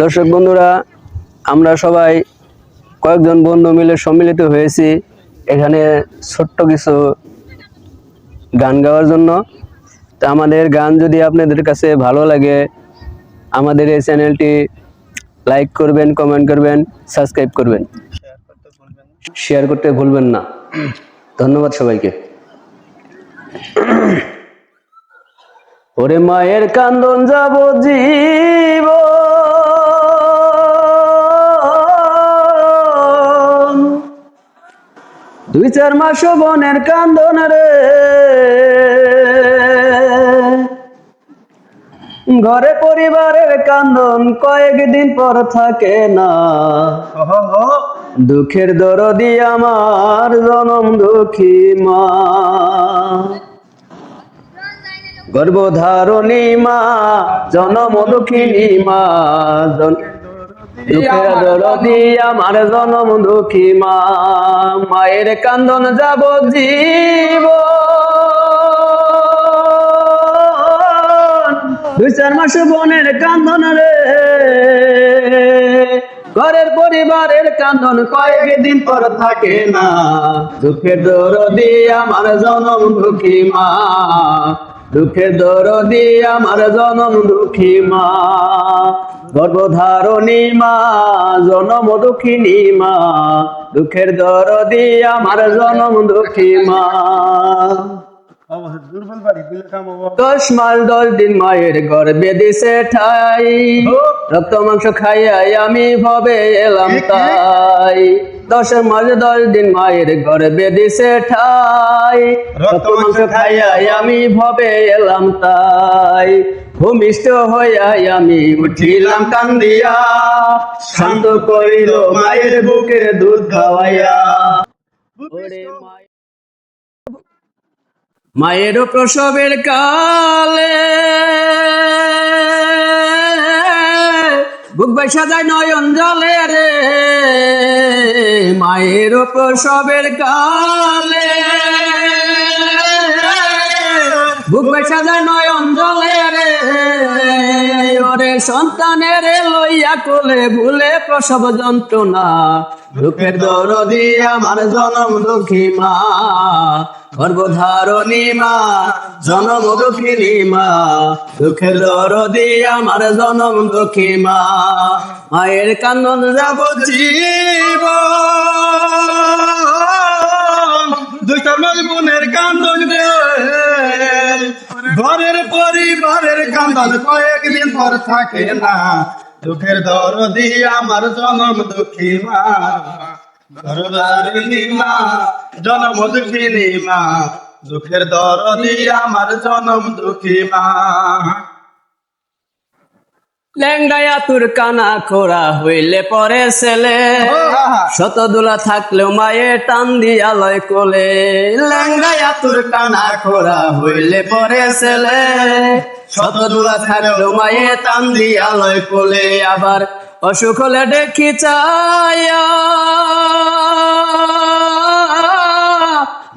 দর্শক বন্ধুরা, আমরা সবাই কয়েকজন বন্ধু মিলে সম্মিলিত হয়েছি এখানে ছোট্ট কিছু গান গাওয়ার জন্য। তো আমাদের গান যদি আপনাদের কাছে ভালো লাগে, আমাদের এই চ্যানেলটি লাইক করবেন, কমেন্ট করবেন, সাবস্ক্রাইব করবেন। শেয়ার করতে ভুলবেন না। ধন্যবাদ সবাইকে। ওরে মায়ের কান্দন যাব জীব দুই চার মাস বনের কান্দন রে। ঘরে পরিবারের কান্দন কয়েকদিন পর থাকে না। দুঃখের দরদি আমার জনম দুঃখী মা। গর্ভধারণী মা, জনম দুঃখিনী মা, জন- আমার জনম দুঃখী মা, মায়ের কান্দন যাব জীব। দুই চার মাস বনের কান্দন রে। ঘরের পরিবারের কান্দন কয়েকদিন পর থাকে না। দুঃখের দরদি আমার জনম দুঃখী মা। দুঃখের দরদি আমার জনম দুঃখী মা, গর্ভধারণী মা, জনম দুঃখিনী মা। দুঃখের দরদি আমার জনম দুঃখী মা। দুর্বল বাড়ি কামাবো দশ মাস দশ দিন মায়ের গর্বে দিছে ঠাই। রক্ত মাংস খাইয়াই আমি ভবে এলাম তাই। দশ মাস দশ দিন মায়ের গর্বে দিছে ঠাই। রক্ত মাংস খাইয়াই আমি ভবে এলাম তাই। ভূমিষ্ঠ হইয়াই আমি উঠিলাম কান্দিয়া। শান্ত করিল মায়ের বুকে দুধ খাওয়াইয়া। মায়ের প্রসবের কালে। বুক বাই সাজায় নয়ন জলে রে। মায়ের প্রসবের কালে। বুক সাজায় নয়ন জলে রে। ওরে সন্তানের লইয়া কোলে ভুলে প্রসব যন্ত্রণা, দুঃখের দরদি আমার জনম দুঃখী মা, গর্ভধারণী মা, জনম দুঃখিনী মা, দুঃখের দরদি আমার জনম দুঃখী মা, মায়ের কান্দন যাব জীব দুই চার বোনের কান্দন রে ঘরের পরিবারের কান্দন কয়েকদিন পর থাকে না। দুঃখের দরদি আমার জনম দুঃখী মা। মা জনম দুঃখিনী মা দুঃখের দরদি আমার জনম দুঃখী মা। তোর কানা খোরা হইলে পরে ছেলে। শত দোলা থাকলেও মায়ে টান দিয়া লয় কোলে। লেঙ্গায়া তোর কানা খোরা হইলে পরে ছেলে। শত দোলা থাকলেও মায়ে টান দিয়া লয় কোলে। আবার অসুখ হলে দেখি চায়া।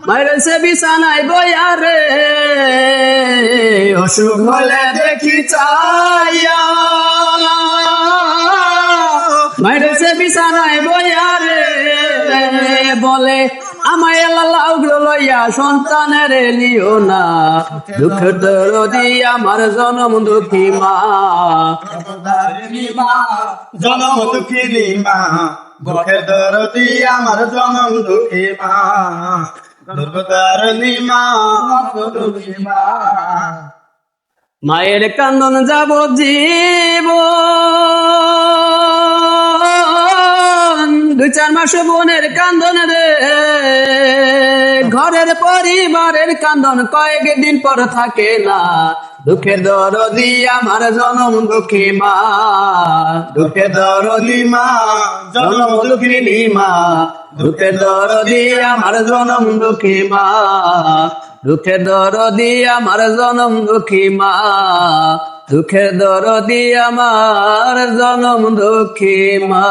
মায়ের সে বিছানায় বইয়া রে। অসুখ হলে দেখি চাইয়া মায়ের সে বিছানায় বইয়া রে বলে, আমায় লাউ লইয়া সন্তানের লিও না। দুঃখের দরদি আমার জনম দুঃখী মা। জনম দুঃখিনী মা। দুঃখের দরদি আমার জনম দুঃখী মা। দুঃখী মায়ের কান্দন যাব জীব চার মাস বোনের কান্দন রে। ঘরের পরিবারের কান্দন কয়েকদিন পর থাকে না। দুঃখের দরদি আমার জনম দুঃখী মা। দুঃখের দরদি মা, জনম দুঃখিনী মা। দুঃখের দরদি আমার জনম দুঃখী মা। দুঃখের দরদি আমার জনম দুঃখী মা। দুঃখের দরদি আমার জনম দুঃখী মা।